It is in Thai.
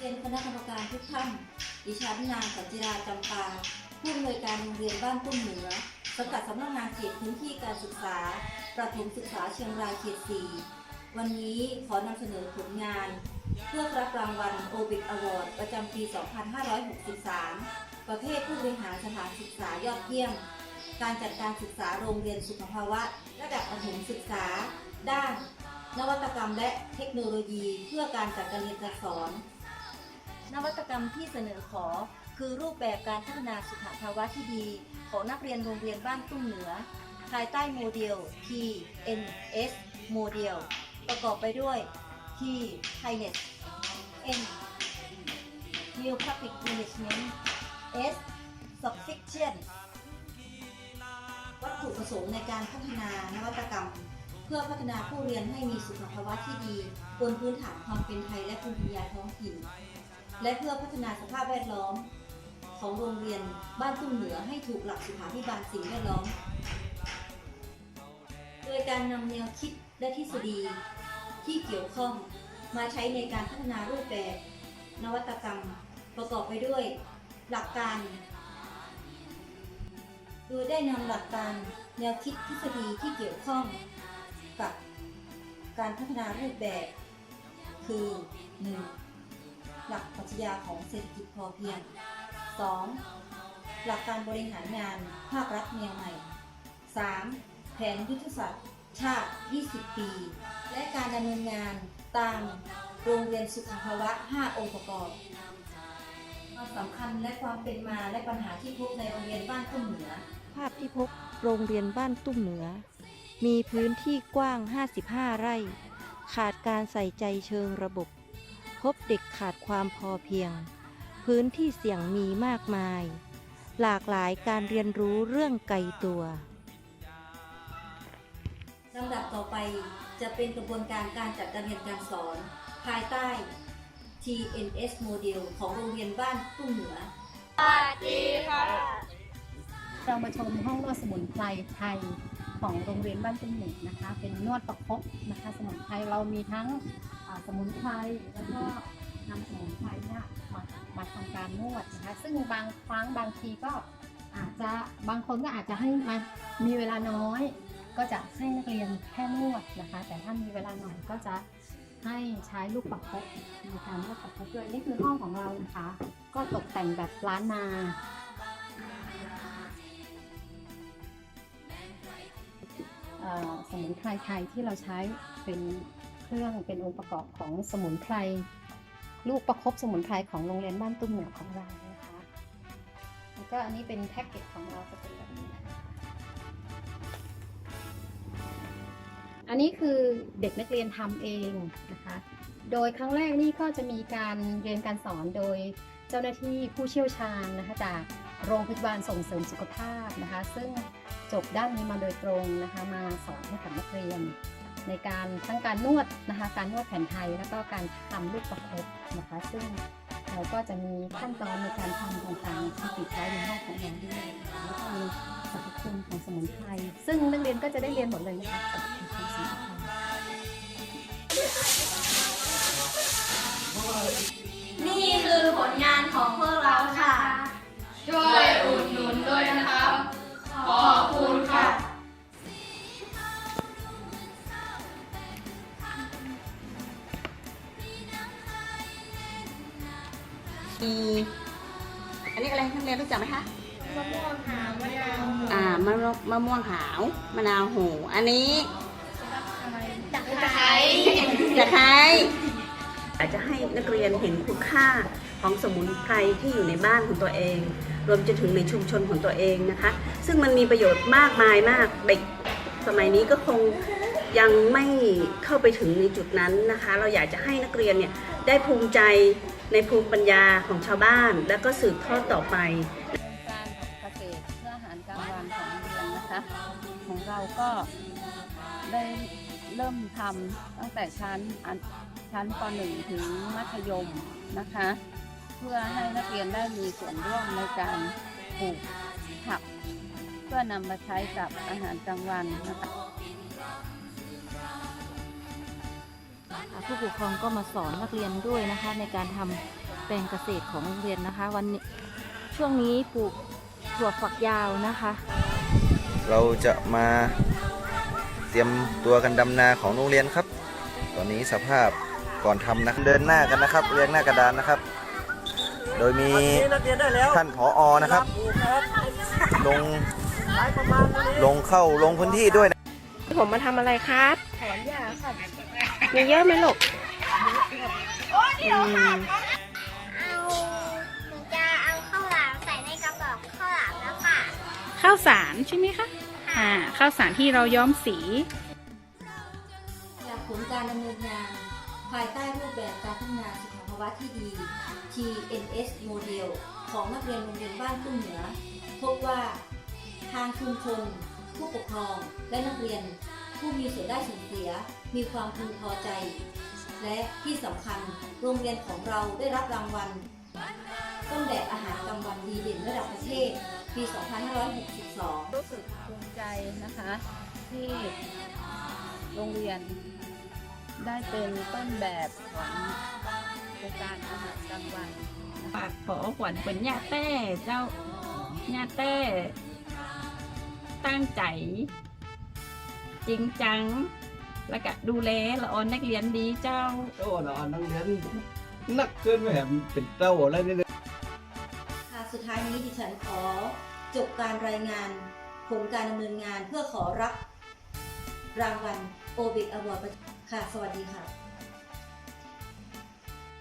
เรียนคณะกรรมการทุกท่าน ดิฉันนางสัจจิราจำปา ผู้อำนวยการโรงเรียนบ้านตุ้มเหนือสังกัดสำนักงานเขตพื้นที่การศึกษา ประถมศึกษาเชียงรายเขต 4 วันนี้ขอนำเสนอผลงาน เพื่อรับรางวัลโอบิ c อวอร์ดประจำปี 2563 ประเภทผู้บริหารสถานศึกษายอดเยี่ยม การจัดการศึกษาโรงเรียนสุขภาวะ ระดับประถมศึกษา ด้านนวัตกรรมและเทคโนโลยีเพื่อการจัดการเรียนการสอน นวัตกรรมที่เสนอขอ คือรูปแบบการพัฒนาสุขภาวะที่ดี ของนักเรียนโรงเรียนบ้านตุ้มเหนือ ภายใต้โมเดล TNS โมเดลประกอบไปด้วย T Kindness N New Public Management S Subfiction วัตถุประสงค์ในการพัฒนานวัตกรรม เพื่อพัฒนาผู้เรียนให้มีสุขภาวะที่ดี บนพื้นฐานความเป็นไทยและภูมิปัญญาท้องถิ่น และเพื่อพัฒนาสภาพแวดล้อม ของโรงเรียนบ้านตุ้มเหนือให้ถูกหลักสุขาภิบาลสิ่งแวดล้อม โดยการนำแนวคิดและทฤษฎีที่เกี่ยวข้องมาใช้ในการพัฒนารูปแบบ นวัตกรรม ประกอบไปด้วย หลักการ โดยได้นำหลักการแนวคิดทฤษฎีที่เกี่ยวข้องกับการพัฒนารูปแบบ คือ 1. หลักปรัชญาของเศรษฐกิจพอเพียง 2. หลักการบริหารงานภาครัฐแนวใหม่ 3. แผนยุทธศาสตร์ชาติ 20 ปี และการดำเนินงานตามโรงเรียนสุขภาวะ 5 องค์ประกอบความสำคัญและความเป็นมาและปัญหาที่พบในโรงเรียนบ้านตุ้มเหนือ ภาพที่พบโรงเรียนบ้านตุ้มเหนือ มีพื้นที่กว้าง 55 ไร่ ขาดการใส่ใจเชิงระบบ พบเด็กขาดความพอเพียง พื้นที่เสี่ยงมีมากมาย หลากหลายการเรียนรู้เรื่องไกลตัวลำดับต่อไปจะเป็นกระบวนการการจัดการเรียนการสอน ภายใต้ TNS โมเดลของโรงเรียนบ้านตุ้มเหนือดีค่ะเรามาชมห้องนวดสมุนไพรไทยของโรงเรียนบ้านตุ้มเหนือนะคะ เป็นนวดประคบนะคะ สมุนไพรเรามีทั้ง สมุนไพรแล้วก็นำสมุนไพรเนี่ยมามาทำการนวดนะคะซึ่งบางครั้งบางทีก็อาจจะบางคนก็อาจจะให้มามีเวลาน้อย ก็จะให้นักเรียนแค่นวดนะคะ แต่ถ้ามีเวลาหน่อยก็จะให้ใช้ลูกประคบในการนวดประคบด้วยนี่คือห้องของเรานะคะ ก็ตกแต่งแบบล้านนาสมุนไพรไทยที่เราใช้เป็น เครื่องเป็นองค์ประกอบของสมุนไพรลูกประคบสมุนไพรของโรงเรียนบ้านตุ้มเหนือของเรานะคะแล้วก็อันนี้เป็นแพ็กเกจของเราจะเป็นแบบนี้นะคะอันนี้คือเด็กนักเรียนทำเองนะคะ โดยครั้งแรกนี่ก็จะมีการเรียนการสอนโดยเจ้าหน้าที่ผู้เชี่ยวชาญนะคะจากโรงพยาบาลส่งเสริมสุขภาพนะคะ ซึ่งจบด้านนี้มาโดยตรงนะคะมาสอนให้กับนักเรียน ในการทั้งการนวดนะคะ การนวดแผนไทยแล้วก็การทำลูกประคบนะคะ ซึ่งเราก็จะมีขั้นตอนในการทำต่างๆที่ติดไว้ในห้องของเราด้วยนแล้วก็มีสรรพคุณของสมุนไพรซึ่งนักเรียนก็จะได้เรียนหมดเลยนะคะสรรพคุณของสมุนไพร มีอันนี้อะไรนักเรียนรู้จักไหมคะมะม่วงหาวมะนาวอ่ามะม่วงมะม่วงหาวมะนาวโหอันนี้ตะไคร้ตะไคร้อยากจะให้นักเรียนเห็นคุณค่าของสมุนไพรที่อยู่ในบ้านของตัวเอง รวมจนถึงในชุมชนของตัวเองนะคะ ซึ่งมันมีประโยชน์มากมายมากเด็กสมัยนี้ก็คงยังไม่เข้าไปถึงในจุดนั้นนะคะ เราอยากจะให้นักเรียนเนี่ย ได้ภูมิใจในภูมิปัญญาของชาวบ้าน แล้วก็สืบทอดต่อไป การเกษตรเพื่ออาหารกลางวันของเรียนนะคะ ของเราก็ได้เริ่มทำตั้งแต่ชั้นอันชั้นป .1 ถึงมัธยมนะคะ เพื่อให้นักเรียนได้มีส่วนร่วมในการปลูกผัก เพื่อนำมาใช้กับอาหารกลางวันนะคะ ผู้ปกครองก็มาสอนนักเรียนด้วยนะคะ ในการทำปลงเกษตรของโรงเรียนนะคะ วันนี้ช่วงนี้ปลูกถั่วฝักยาวนะคะ เราจะมาเตรียมตัวกันดำนาของโรงเรียนครับ ตอนนี้สภาพก่อนทำนะเดินหน้ากันนะครับ เรียงหน้ากระดานนะครับ โดยมีท่านผออนะครับ ลงลงเข้าลงพื้นที่ด้วยนะผมมาทำอะไรครับถ อนหญ้าค่ะมีเยอะไหมลูกอืมเอาหนูจะเอาข้าวหลามใส่ในกระบอกข้าวหลามแล้วค่ะ ข้าวสารใช่ไหมคะ อ่า ข้าวสารที่เราย้อมสี จากผลการดำเนินงาน ภายใต้รูปแบบการพัฒนาสุขภาวะที่ดี TNS โมเดลของนักเรียนโรงเรียนบ้านตุ้มเหนือ พบว่าทางชุมชน ผู้ปกครอง และนักเรียน ผู้มีส่วนได้ส่วนเสีย มีความพึงพอใจ และที่สำคัญโรงเรียนของเราได้รับรางวัล ต้นแบบอาหารกลางวันดีเด่นระดับประเทศปี 2562 รู้สึกภูมิใจนะคะ ที่โรงเรียนได้เป็นต้นแบบของโครงการอาหารกลางวันฝากขอขวัญเป็นญาแต้เจ้าญาแต้ ตั้งใจ จริงจัง แล้วก็ดูแลละออนนักเรียนดีเจ้า โอ้ละอ่อนนักเรียนนักเกินไปแหมเป็นเต้าอะไรนี่เลยค่ะสุดท้ายนี้ดิฉันขอจบการรายงานผลการดำเนินงานเพื่อขอรับรางวัลโอเบกอวอร์ดค่ะ สวัสดีค่ะ